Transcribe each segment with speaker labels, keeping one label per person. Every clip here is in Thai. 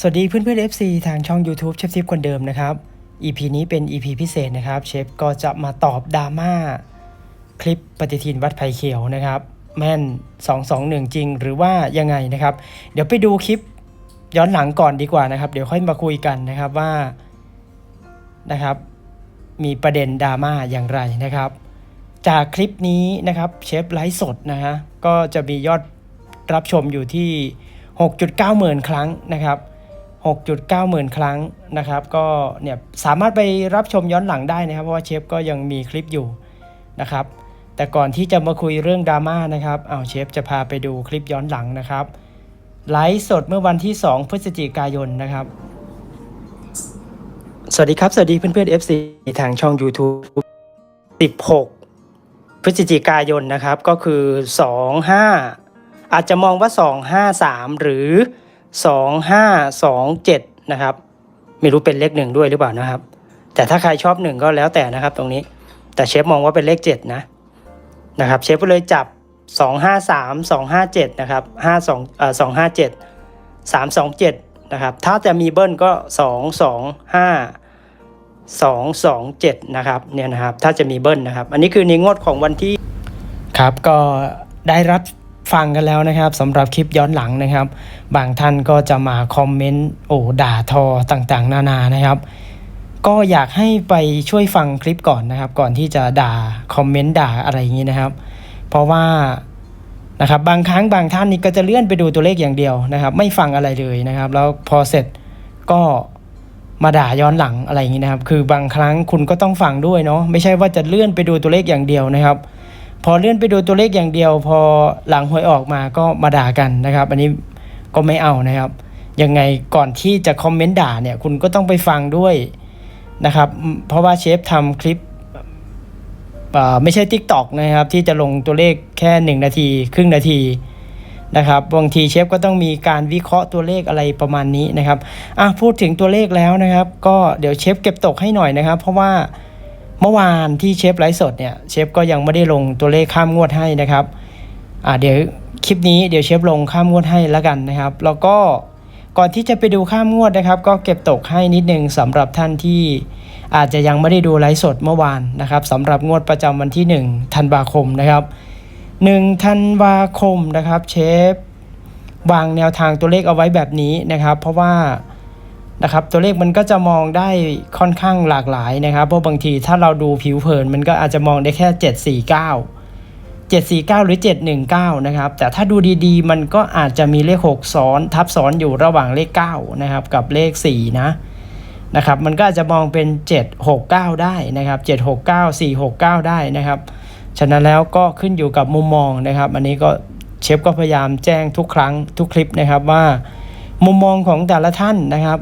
Speaker 1: สวัสดีเพื่อนเพื่อน FC ทางช่อง YouTube เชฟทิปคนเดิมนะครับ EP นี้เป็น EP พิเศษนะครับ เชฟก็จะมาตอบดราม่าคลิปปฏิทินวัดไผ่เขียวนะครับ แม่น 221 จริงหรือว่ายังไงนะครับ เดี๋ยวไปดูคลิปย้อนหลังก่อนดีกว่านะครับ เดี๋ยวค่อยมาคุยกันนะครับว่านะครับ มีประเด็นดราม่าอย่างไรนะครับ จากคลิปนี้นะครับเชฟไลฟ์สดนะฮะก็จะมียอดรับชมอยู่ที่ 6.9 หมื่นครั้งนะครับ 6.9 หมื่นครั้งนะครับก็เนี่ยสามารถไปรับชมย้อนหลังได้นะครับ เพราะว่าเชฟก็ยังมีคลิปอยู่นะครับ แต่ก่อนที่จะมาคุยเรื่องดราม่านะครับเอาวเชฟจะพาไปดูคลิปย้อนหลังนะครับไลฟ์สดเมื่อวันที่ 2 พฤศจิกายนนะครับ สวัสดีครับ สวัสดีเพื่อนๆ FC ทางช่อง YouTube 16 พฤศจิกายนนะครับก็คือ 25 อาจจะมองว่า 253 หรือ 2527 นะครับ ไม่รู้เป็นเลขหนึ่งด้วยหรือเปล่านะครับ แต่ถ้าใครชอบหนึ่งก็แล้วแต่นะครับตรงนี้ แต่เชฟมองว่าเป็นเลข 7 นะ นะครับ เชฟก็เลยจับ 253 257 นะครับ52เอ่อ257 327 นะครับ ถ้าจะมีเบิ้ลก็ 225 227 นะครับเนี่ยนะครับ ถ้าจะมีเบิ้ลนะครับ อันนี้คือในงวดของวันที่ ครับก็ได้รับ ฟังกันแล้วนะครับสำหรับคลิปย้อนหลังนะครับ บางท่านก็จะมาคอมเมนต์โอ้ด่าทอต่างๆ นานานะครับ ก็อยากให้ไปช่วยฟังคลิปก่อนนะครับ ก่อนที่จะด่าคอมเมนต์ด่าอะไรอย่างนี้นะครับ เพราะว่านะครับบางครั้งบางท่านนี่ก็จะเลื่อนไปดูตัวเลขอย่างเดียวนะครับ ไม่ฟังอะไรเลยนะครับ แล้วพอเสร็จก็มาด่าย้อนหลังอะไรอย่างนี้นะครับ คือบางครั้งคุณก็ต้องฟังด้วยเนาะไม่ใช่ว่าจะเลื่อนไปดูตัวเลขอย่างเดียวนะครับ พอเลื่อนไปดูตัวเลขอย่างเดียว พอหลังหวยออกมาก็มาด่ากันนะครับ อันนี้ก็ไม่เอานะครับ ยังไงก่อนที่จะคอมเมนต์ด่าเนี่ยคุณก็ต้องไปฟังด้วยนะครับ เพราะว่าเชฟทำคลิปไม่ใช่ Tik t o อกนะครับ ที่จะลงตัวเลขแค่ 1 นาที ครึ่งนาทีนะครับบางทีเชฟก็ต้องมีการวิเคราะห์ตัวเลขอะไรประมาณนี้นะครับอะพูดถึงตัวเลขแล้วนะครับ ก็เดี๋ยวเชฟเก็บตกให้หน่อยนะครับ เพราะว่า เมื่อวานที่เชฟไลฟ์สดเนี่ยเชฟก็ยังไม่ได้ลงตัวเลขข้ามงวดให้นะครับอ่าเดี๋ยวคลิปนี้เดี๋ยวเชฟลงข้ามงวดให้แล้วกันนะครับ แล้วก็ก่อนที่จะไปดูข้ามงวดนะครับ ก็เก็บตกให้นิดนึงสำหรับท่านที่อาจจะยังไม่ได้ดูไลฟ์สดเมื่อวานนะครับสำหรับงวดประจำวันที่ 1 ธันวาคมนะครับ1ธันวาคมนะครับเชฟวางแนวทางตัวเลขเอาไว้แบบนี้นะครับ เพราะว่า นะครับตัวเลขมันก็จะมองได้ค่อนข้างหลากหลายนะครับ เพราะบางทีถ้าเราดูผิวเผินมันก็อาจจะมองได้แค่ 749 749 หรือ 719 นะครับ แต่ถ้าดูดีๆ มันก็อาจจะมีเลข 6 ซ้อน ทับซ้อนอยู่ระหว่างเลข 9 นะครับ กับเลข 4 นะ นะครับ มันก็อาจจะมองเป็น 769 ได้นะครับ 769 469 ได้นะครับ ฉะนั้นแล้วก็ขึ้นอยู่กับมุมมองนะครับ อันนี้ก็เชฟก็พยายามแจ้งทุกครั้งทุกคลิปนะครับว่า มุมมองของแต่ละท่านนะครับ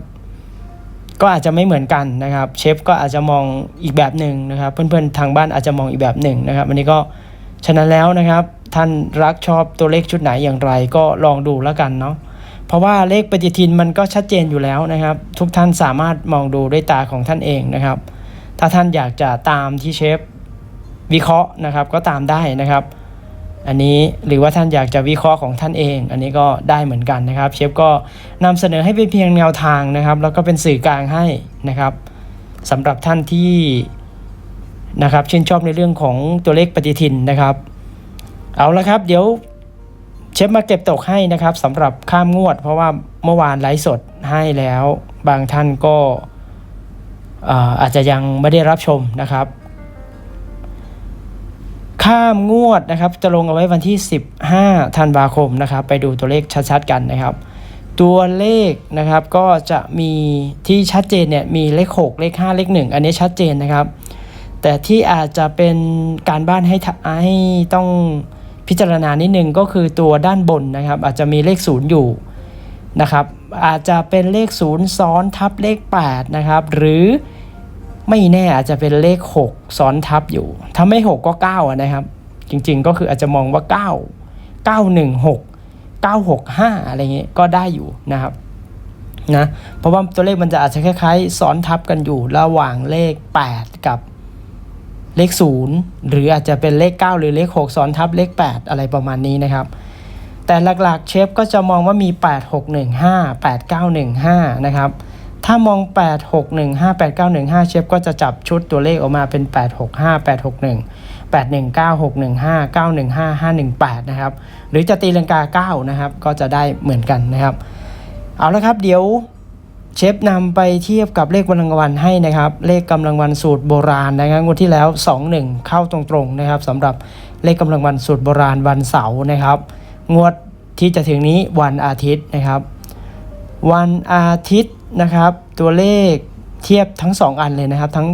Speaker 1: ก็อาจจะไม่เหมือนกันนะครับ เชฟก็อาจจะมองอีกแบบหนึ่งนะครับ เพื่อนๆทางบ้านอาจจะมองอีกแบบหนึ่งนะครับอันนี้ก็ฉะนั้นแล้วนะครับ ท่านรักชอบตัวเลขชุดไหนอย่างไรก็ลองดูแล้วกันเนาะเพราะว่าเลขปฏิทินมันก็ชัดเจนอยู่แล้วนะครับ ทุกท่านสามารถมองดูด้วยตาของท่านเองนะครับ ถ้าท่านอยากจะตามที่เชฟวิเคราะห์นะครับ ก็ตามได้นะครับ อันนี้หรือว่าท่านอยากจะวิเคราะห์ของท่านเอง อันนี้ก็ได้เหมือนกันนะครับ เชฟก็นำเสนอให้เป็นเพียงแนวทางนะครับ แล้วก็เป็นสื่อกลางให้นะครับสำหรับท่านที่นะครับชื่นชอบในเรื่องของตัวเลขปฏิทินนะครับ เอาละครับ เดี๋ยวเชฟมาเก็บตกให้นะครับสำหรับข้ามงวด เพราะว่าเมื่อวานไลฟ์สดให้แล้ว บางท่านก็อาจจะยังไม่ได้รับชมนะครับ ข้ามงวดนะครับจะลงเอาไว้วันที่ 15 ธันวาคมนะครับ ไปดูตัวเลขชัดๆกันนะครับ ตัวเลขนะครับก็จะมีที่ชัดเจนเนี่ยมีเลข 6 เลข 5 เลข 1 อันนี้ชัดเจนนะครับ แต่ที่อาจจะเป็นการบ้านให้ให้ต้องพิจารณานิดนึงก็คือตัวด้านบนนะครับ อาจจะมีเลข 0 อยู่นะครับ อาจจะเป็นเลข 0 ซ้อนทับเลข 8 นะครับ หรือ ไม่แน่อาจจะเป็นเลข 6 ซ้อนทับอยู่ ถ้าไม่ 6 ก็ 9 นะครับ จริงๆก็คืออาจจะมองว่า 9 916 965 อะไรเงี้ยก็ได้อยู่นะครับนะเพราะว่าตัวเลขมันจะอาจจะคล้ายๆ ซ้อนทับกันอยู่ระหว่างเลข 8 กับเลข 0 หรืออาจจะเป็นเลข 9 หรือเลข 6 ซ้อนทับเลข 8 อะไรประมาณนี้นะครับ แต่หลักๆเชฟก็จะมองว่ามี 8615 8915 นะครับ ถ้ามอง 8615 8915 เชฟก็จะจับชุดตัวเลขออกมาเป็น 865 861 819 615 915 518 นะครับ หรือจะตีลังกา 9 นะครับ ก็จะได้เหมือนกันนะครับ เอาละครับ เดี๋ยวเชฟนำไปเทียบกับเลขกำลังวันให้นะครับ เลขกำลังวันสูตรโบราณนะครับงวดที่แล้ว 21 เข้าตรงๆนะครับสำหรับเลขกำลังวันสูตรโบราณวันเสาร์นะครับ งวดที่จะถึงนี้วันอาทิตย์นะครับ วันอาทิตย์ นะครับ ตัวเลขเทียบทั้ง 2 อันเลยนะครับ ทั้ง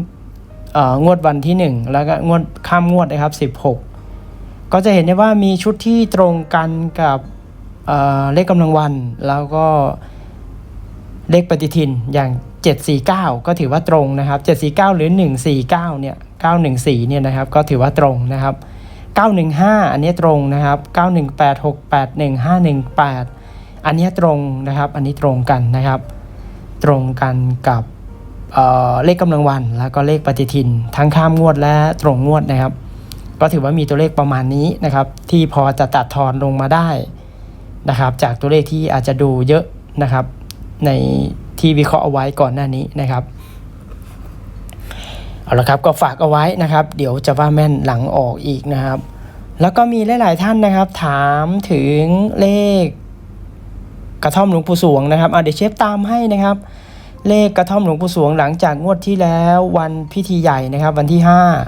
Speaker 1: งวดวันที่ 1 แล้วก็งวดข้ามงวดนะครับ 16 ก็จะเห็นได้ว่ามีชุดที่ตรงกันกับเเลขกำลังวัน แล้วก็เลขปฏิทินอย่าง 749 ก็ถือว่าตรงนะครับ 749 หรือ 149 เนี่ย 914 เนี่ยนะครับ ก็ถือว่าตรงนะครับ 915 อันนี้ตรงนะครับ 918 681 518 อันนี้ตรงนะครับ อันนี้ตรงกันนะครับ ตรงกันกับเเลขกำลังวัน แล้วก็เลขปฏิทิน ทั้งข้ามงวดและตรงงวดนะครับ ก็ถือว่ามีตัวเลขประมาณนี้นะครับ ที่พอจะตัดทอนลงมาได้นะครับ จากตัวเลขที่อาจจะดูเยอะนะครับ ในที่วิเคราะห์เอาไว้ก่อนหน้านี้นะครับเอาละครับก็ฝากเอาไว้นะครับ เดี๋ยวจะว่าแม่นหลังออกอีกนะครับ แล้วก็มีหลาย ๆ ท่านนะครับ ถามถึงเลข กระท่อมหลวงปู่สวงนะครับเดี๋ยวเชฟตามให้นะครับ เลขกระท่อมหลวงปู่สวงหลังจากงวดที่แล้ววันพิธีใหญ่นะครับ วันที่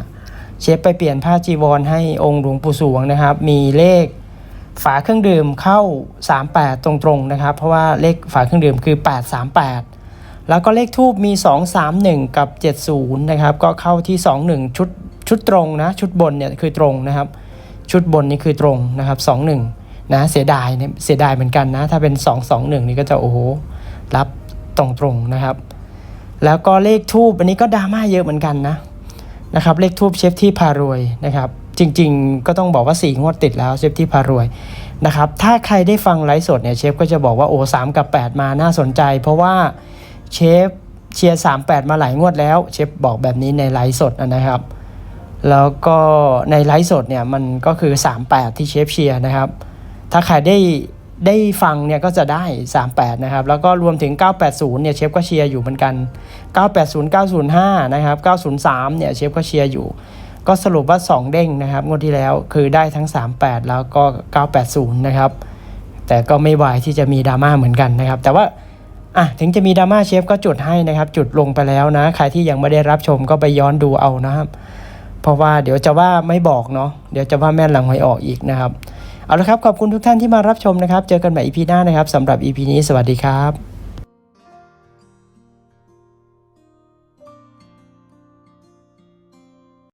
Speaker 1: 5 เชฟไปเปลี่ยนผ้าจีวรให้องค์หลวงปู่สวงนะครับ มีเลขฝาเครื่องดื่มเข้า 38 ตรงๆนะครับ เพราะว่าเลขฝาเครื่องดื่มคือ 838 แล้วก็เลขทูบมี 231 กับ 70 นะครับ ก็เข้าที่ 21 ชุดชุดตรงนะ ชุดบนเนี่ยคือตรงนะครับ ชุดบนนี่คือตรงนะครับ 21 นะเสียดายเนี่ยเสียดายเหมือนกันนะ ถ้าเป็น 221 นี่ก็จะโอ้โหรับตรงๆนะครับ แล้วก็เลขทูบอันนี้ก็ดราม่าเยอะเหมือนกันนะนะครับเลขทูบเชฟที่พารวยนะครับจริงๆ ก็ต้องบอกว่า4งวดติดแล้วเชฟที่พารวยนะครับถ้าใครได้ฟังไลฟ์สดเนี่ยเชฟก็จะบอกว่าโอ้สามกับ 8 มาน่าสนใจ เพราะว่าเชฟเชียร์38 มาหลายงวดแล้วเชฟบอกแบบนี้ในไลฟ์สดนะครับแล้วก็ในไลฟ์สดเนี่ยมันก็คือ 38 ที่เชฟเชียร์นะครับ ถ้าใครได้ได้ฟังเนี่ยก็จะได้ 38 นะครับ แล้วก็รวมถึง 980 เนี่ยเชฟก็เชียร์อยู่เหมือนกัน 980 905 นะครับ 903 เนี่ยเชฟก็เชียร์อยู่ ก็สรุปว่า 2 เด้งนะครับ งวดที่แล้วคือได้ทั้ง 38 แล้วก็ 980 นะครับ แต่ก็ไม่วายที่จะมีดราม่าเหมือนกันนะครับ แต่ว่าอะถึงจะมีดราม่าเชฟก็จุดให้นะครับ จุดลงไปแล้วนะ ใครที่ยังไม่ได้รับชมก็ไปย้อนดูเอานะครับ เพราะว่าเดี๋ยวจะว่าไม่บอกเนาะ เดี๋ยวจะว่าแม่นหลังหวยออกอีกนะครับ เอาละครับขอบคุณทุกท่านที่มารับชมนะครับ เจอกันใหม่ EP หน้านะครับสำหรับ EP นี้สวัสดีครับ